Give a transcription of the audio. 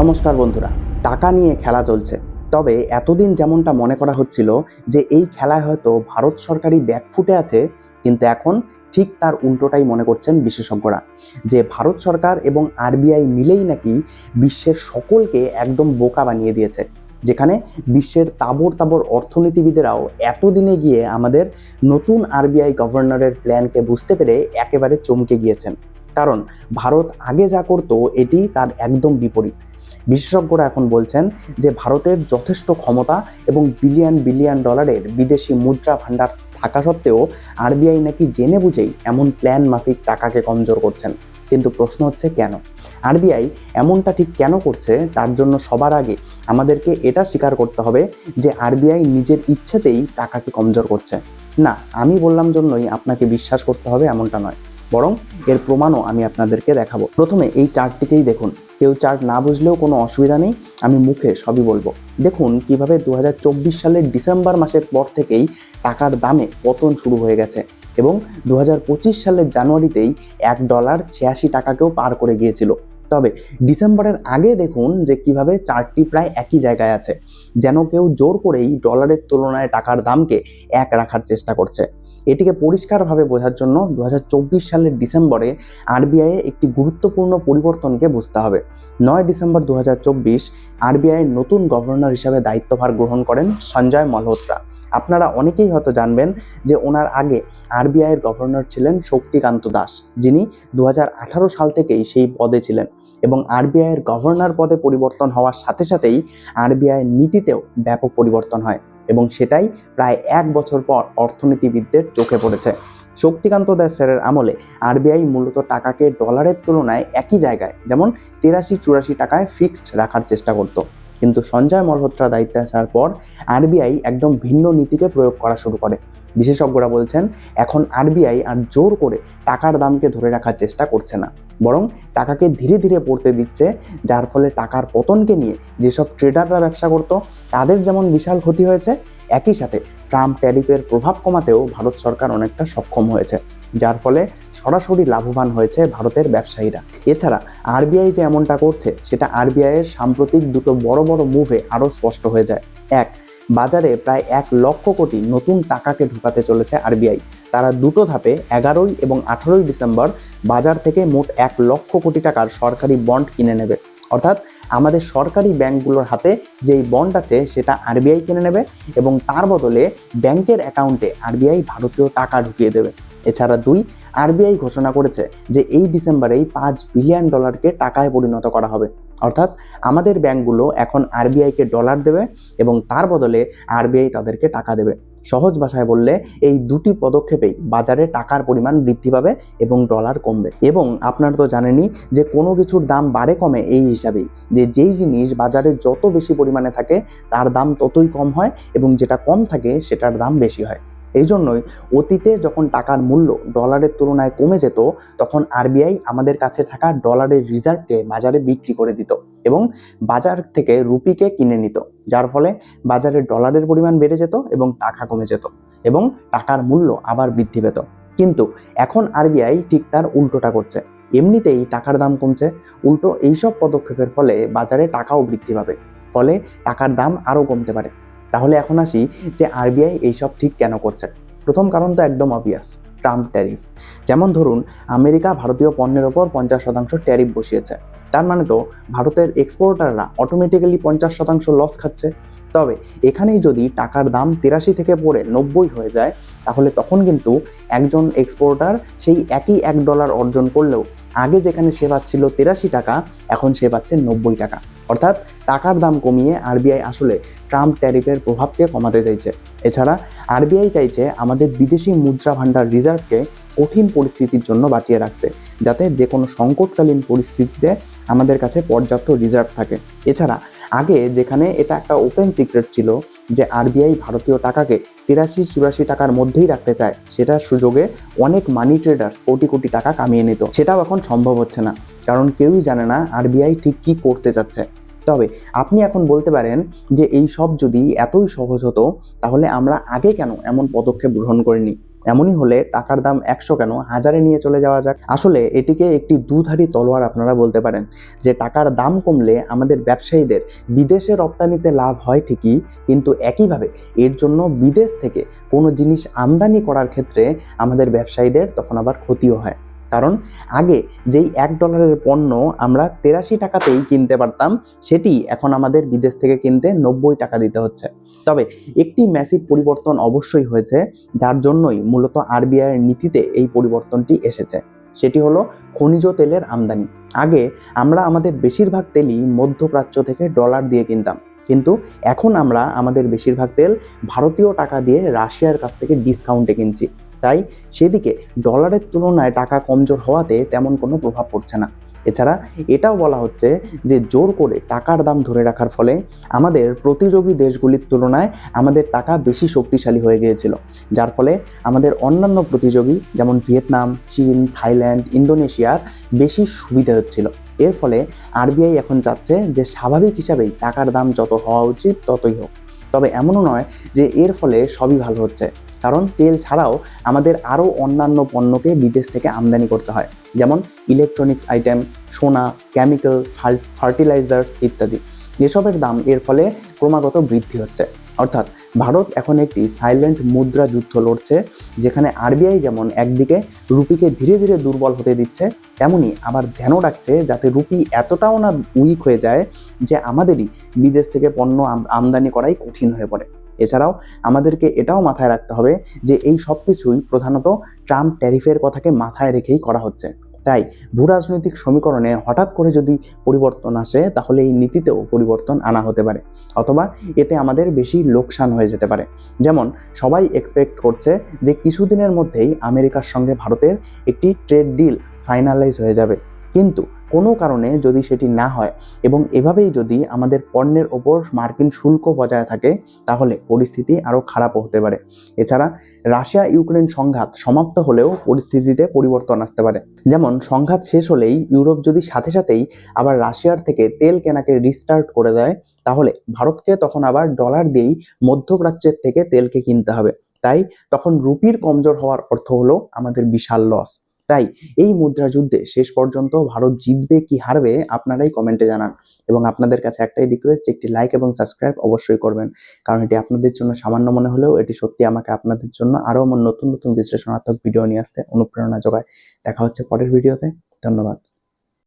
নমস্কার বন্ধুরা, টাকা নিয়ে খেলা চলছে। তবে এতদিন যেমনটা মনে করা হচ্ছিল যে এই খেলায় হয়তো ভারত সরকারই ব্যাকফুটে আছে, কিন্তু এখন ঠিক তার উল্টোটাই মনে করছেন বিশেষজ্ঞরা। যে ভারত সরকার এবং আরবিআই মিলেই নাকি বিশ্বের সকলকে একদম বোকা বানিয়ে দিয়েছে, যেখানে বিশ্বের তাবর তাবর অর্থনীতিবিদেরাও এতদিনে গিয়ে আমাদের নতুন আরবিআই গভর্নরের প্ল্যানকে বুঝতে পেরে একেবারে চমকে গিয়েছেন। কারণ ভারত আগে যা করতো, এটি তার একদম বিপরীত। বিশেষজ্ঞরা এখন বলছেন যে ভারতের যথেষ্ট ক্ষমতা এবং বিলিয়ন বিলিয়ন ডলারের বিদেশি মুদ্রা ভাণ্ডার থাকা সত্ত্বেও আরবিআই নাকি জেনে বুঝেই এমন প্ল্যান মাফিক টাকাকে কমজোর করছেন। কিন্তু প্রশ্ন হচ্ছে কেন? আরবিআই এমনটা ঠিক কেন করছে? তার জন্য সবার আগে আমাদেরকে এটা স্বীকার করতে হবে যে আরবিআই নিজের ইচ্ছেতেই টাকাকে কমজোর করছে। না, আমি বললাম জন্যই আপনাকে বিশ্বাস করতে হবে এমনটা নয়। বরং এর প্রমাণও আমি আপনাদেরকে দেখাবো। প্রথমে এই চার্টটিকেই দেখুন। কেউ চার্ট না বুঝলেও কোনো অসুবিধা নেই, আমি মুখে সবই বলব। দেখুন কীভাবে দু হাজার চব্বিশ সালের ডিসেম্বর মাসের পর থেকেই টাকার দামে পতন শুরু হয়ে গেছে এবং দু হাজার পঁচিশ সালের জানুয়ারিতেই এক ডলার ছিয়াশি টাকাকেও পার করে গিয়েছিল। তবে ডিসেম্বরের আগে দেখুন যে কীভাবে চার্টটি প্রায় একই জায়গায় আছে, যেন কেউ জোর করেই ডলারের তুলনায় টাকার দামকে এক রাখার চেষ্টা করছে। এটিকে পরিষ্কারভাবে বোঝার জন্য দু হাজার চব্বিশ সালের ডিসেম্বরে আরবিআই একটি গুরুত্বপূর্ণ পরিবর্তনকে বুঝতে হবে। নয় ডিসেম্বর দু আরবিআই নতুন গভর্নর হিসাবে দায়িত্বভার গ্রহণ করেন সঞ্জয় মালহোত্রা। আপনারা অনেকেই হয়তো জানবেন যে ওনার আগে আরবিআইয়ের গভর্নর ছিলেন শক্তিকান্ত দাস, যিনি দু হাজার আঠারো সাল থেকেই সেই পদে ছিলেন এবং আরবিআইয়ের গভর্নর পদে পরিবর্তন হওয়ার সাথে সাথেই আরবিআইয়ের নীতিতেও ব্যাপক পরিবর্তন হয়। এবং সেটাই প্রায় এক বছর পর অর্থনীতিবিদদের চোখে পড়েছে। শক্তিকান্ত দাস স্যারের আমলে আরবিআই মূলত টাকাকে ডলারের তুলনায় একই জায়গায়, যেমন তিরাশি চুরাশি টাকায় ফিক্সড রাখার চেষ্টা করত। কিন্তু সঞ্জয় মলহোত্রা দায়িত্বে আসার পর আরবিআই একদম ভিন্ন নীতিকে প্রয়োগ করা শুরু করে। বিশেষজ্ঞরা বলছেন, এখন আরবিআই আর জোর করে টাকার দামকে ধরে রাখার চেষ্টা করছে না। বরং টাকাকে ধীরে ধীরে পড়তে দিচ্ছে, যার ফলে টাকার পতনকে নিয়ে যেসব ট্রেডাররা ব্যবসা করত, তাদের যেমন বিশাল ক্ষতি হয়েছে, একই সাথে ট্রাম্প ট্যারিফের প্রভাব কমাতেও ভারত সরকার অনেকটা সক্ষম হয়েছে, যার ফলে সরাসরি লাভবান হয়েছে ভারতের ব্যবসায়ীরা। এছাড়া আরবিআই যে এমনটা করছে, সেটা আরবিআইয়ের সাম্প্রতিক দুটো বড় বড় মুভে আরও স্পষ্ট হয়ে যায়। এক বাজারে প্রায় এক লক্ষ কোটি নতুন টাকাকে ঢুকাতে চলেছে আরবিআই। তারা দুটো ধাপে, এগারোই এবং আঠারোই ডিসেম্বর, বাজার থেকে মোট এক লক্ষ কোটি টাকার সরকারি বন্ড কিনে নেবে। অর্থাৎ আমাদের সরকারি ব্যাংকগুলোর হাতে যেই বন্ড আছে, সেটা আরবিআই কিনে নেবে এবং তার বদলে ব্যাংকের অ্যাকাউন্টে আরবিআই ভারতীয় টাকা ঢুকিয়ে দেবে। এছাড়া দুই, আরবিআই ঘোষণা করেছে যে এই ডিসেম্বরেই পাঁচ বিলিয়ন ডলারকে টাকায় পরিণত করা হবে। অর্থাৎ আমাদের ব্যাংকগুলো এখন আরবিআইকে ডলার দেবে এবং তার বদলে আরবিআই তাদেরকে টাকা দেবে। সহজ ভাষায় বললে, এই দুটি পদক্ষেপেই বাজারে টাকার পরিমাণ বৃদ্ধি পাবে এবং ডলার কমবে। এবং আপনারা তো জানেনই যে কোনো কিছুর দাম বাড়ে কমে এই হিসাবেই। যে যেই জিনিস বাজারে যত বেশি পরিমাণে থাকে, তার দাম ততই কম হয় এবং যেটা কম থাকে, সেটার দাম বেশি হয়। এই জন্যই অতীতে যখন টাকার মূল্য ডলারের তুলনায় কমে যেত, তখন আরবিআই আমাদের কাছে থাকা ডলারের রিজার্ভকে বাজারে বিক্রি করে দিত এবং বাজার থেকে রুপিকে কিনে নিত, যার ফলে বাজারে ডলারের পরিমাণ বেড়ে যেত এবং টাকা কমে যেত এবং টাকার মূল্য আবার বৃদ্ধি পেত। কিন্তু এখন আরবিআই ঠিক তার উল্টোটা করছে। এমনিতেই টাকার দাম কমছে, উল্টো এইসব পদক্ষেপের ফলে বাজারে টাকাও বৃদ্ধি পাবে, ফলে টাকার দাম আরও কমতে পারে। তাহলে এখন আসি যে আরবিআই এইসব ঠিক কেন করছে। প্রথম কারণ তো একদম অবভিয়াস ট্রাম্প ট্যারিফ যেমন ধরুন, আমেরিকা ভারতীয় পণ্যের ওপর পঞ্চাশ শতাংশ ট্যারিফ বসিয়েছে। তার মানে তো ভারতের এক্সপোর্টাররা অটোমেটিক্যালি পঞ্চাশ শতাংশ লস খাচ্ছে। তবে এখানেই যদি টাকার দাম তিরাশি থেকে পড়ে নব্বই হয়ে যায়, তাহলে তখন কিন্তু একজন এক্সপোর্টার সেই একই এক ডলার অর্জন করলেও আগে যেখানে সে পাচ্ছিল তিরাশি টাকা, এখন সে পাচ্ছে নব্বই টাকা। অর্থাৎ টাকার দাম কমিয়ে আরবিআই আসলে ট্রাম্প ট্যারিফের প্রভাবকে কমাতে চাইছে। এছাড়া আরবিআই চাইছে আমাদের বিদেশি মুদ্রা ভাণ্ডার রিজার্ভকে কঠিন পরিস্থিতির জন্য বাঁচিয়ে রাখতে, যাতে যে কোনো সংকটকালীন পরিস্থিতিতে আমাদের কাছে পর্যাপ্ত রিজার্ভ থাকে। এছাড়া আগে যেখানে এটা একটা ওপেন সিক্রেট ছিল যে আরবিআই ভারতীয় টাকাকে তিরাশি চুরাশি টাকার মধ্যেই রাখতে চায়, সেটার সুযোগে অনেক মানি ট্রেডার্স কোটি কোটি টাকা কামিয়ে নিত। সেটাও এখন সম্ভব হচ্ছে না, কারণ কেউই জানে না আরবিআই ঠিক কী করতে চাচ্ছে তবে আপনি এখন বলতে পারেন যে এই সব যদি এতই সহজ হতো, তাহলে আমরা আগে কেন এমন পদক্ষেপ গ্রহণ করিনি? এমনই হলে টাকার দাম একশো কেন? হাজারে নিয়ে চলে যাওয়া যাক। আসলে এটিকে একটি দুধারী তলোয়ার আপনারা বলতে পারেন যে টাকার দাম কমলে আমাদের ব্যবসায়ীদের বিদেশে রপ্তানিতে লাভ হয় ঠিকই, কিন্তু একইভাবে এর জন্য বিদেশ থেকে কোনো জিনিস আমদানি করার ক্ষেত্রে আমাদের ব্যবসায়ীদের তখন আবার ক্ষতিও হয়। কারণ আগে যেই এক ডলারের পণ্য আমরা তেরাশি টাকাতেই কিনতে পারতাম, সেটি এখন আমাদের বিদেশ থেকে কিনতে নব্বই টাকা দিতে হচ্ছে। তবে একটি ম্যাসিভ পরিবর্তন অবশ্যই হয়েছে, যার জন্যই মূলত আরবিআইয়ের নীতিতে এই পরিবর্তনটি এসেছে। সেটি হলো খনিজ তেলের আমদানি। আগে আমরা আমাদের বেশিরভাগ তেলই মধ্যপ্রাচ্য থেকে ডলার দিয়ে কিনতাম। কিন্তু এখন আমরা আমাদের বেশিরভাগ তেল ভারতীয় টাকা দিয়ে রাশিয়ার কাছ থেকে ডিসকাউন্টে কিনছি। তাই সেদিকে ডলারের তুলনায় টাকা কমজোর হওয়াতে তেমন কোনো প্রভাব পড়ছে না। এছাড়া এটাও বলা হচ্ছে যে জোর করে টাকার দাম ধরে রাখার ফলে আমাদের প্রতিযোগী দেশগুলির তুলনায় আমাদের টাকা বেশি শক্তিশালী হয়ে গিয়েছিল। যার ফলে আমাদের অন্যান্য প্রতিযোগী যেমন ভিয়েতনাম, চীন, থাইল্যান্ড, ইন্দোনেশিয়ার বেশি সুবিধা হচ্ছিল। এর ফলে আরবিআই এখন চাচ্ছে যে স্বাভাবিক হিসাবেই টাকার দাম যত হওয়া উচিত ততই হোক। তবে এমনও নয় যে এর ফলে সবই ভালো হচ্ছে। কারণ তেল ছাড়াও আমাদের আরও অন্যান্য পণ্যকে বিদেশ থেকে আমদানি করতে হয়। যেমন ইলেকট্রনিক্স আইটেম সোনা কেমিক্যাল ফার্টিলাইজার্স ইত্যাদি। এসবের দাম এর ফলে ক্রমাগত বৃদ্ধি হচ্ছে। অর্থাৎ ভারত এখন একটি সাইলেন্ট মুদ্রা যুদ্ধ লড়ছে, যেখানে আরবিআই যেমন একদিকে রুপিকে ধীরে ধীরে দুর্বল হতে দিচ্ছে, তেমনি আবার ধ্যানও রাখছে যাতে রুপি এতটাও না উইক হয়ে যায় যে আমাদেরই বিদেশ থেকে পণ্য আম- আমদানি করাই কঠিন হয়ে পড়ে। এছাড়াও আমাদেরকে এটাও মাথায় রাখতে হবে যে এই সব কিছুই প্রধানত ট্রাম্প ট্যারিফের কথাকে মাথায় রেখেই করা হচ্ছে। তাই ভূ রাজনৈতিক সমীকরণে হঠাৎ করে যদি পরিবর্তন আসে, তাহলে এই নীতিতেও পরিবর্তন আনা হতে পারে। অথবা এতে আমাদের বেশি লোকসান হয়ে যেতে পারে। যেমন, সবাই এক্সপেক্ট করছে যে কিছুদিনের মধ্যেই আমেরিকার সঙ্গে ভারতের একটি ট্রেড ডিল ফাইনালাইজ হয়ে যাবে। কিন্তু কোনো কারণে যদি সেটি না হয় এবং এভাবেই যদি আমাদের পণ্যের ওপর মার্কিন শুল্ক বজায় থাকে, তাহলে পরিস্থিতি আরও খারাপও হতে পারে। এছাড়া রাশিয়া ইউক্রেন সংঘাত সমাপ্ত হলেও পরিস্থিতিতে পরিবর্তন আসতে পারে। যেমন, সংঘাত শেষ হলেই ইউরোপ যদি সাথে সাথেই আবার রাশিয়ার থেকে তেল কেনাকে রিস্টার্ট করে দেয়, তাহলে ভারতকে তখন আবার ডলার দিয়েই মধ্যপ্রাচ্যের থেকে তেলকে কিনতে হবে। তাই তখন রুপির কমজোর হওয়ার অর্থ হলো আমাদের বিশাল লস তাই এই মুদ্রা যুদ্ধে শেষ পর্যন্ত ভারত জিতবে কি হারবে আপনারাই কমেন্টে জানান এবং আপনাদের কাছে একটাই রিকোয়েস্ট একটি লাইক এবং সাবস্ক্রাইব অবশ্যই করবেন। কারণ এটি আপনাদের জন্য সামান্য মনে হলেও এটি সত্যি আমাকে আপনাদের জন্য আরও আমার নতুন নতুন বিশ্লেষণাত্মক ভিডিও নিয়ে আসতে অনুপ্রেরণা যোগায়। দেখা হচ্ছে পরের ভিডিওতে ধন্যবাদ।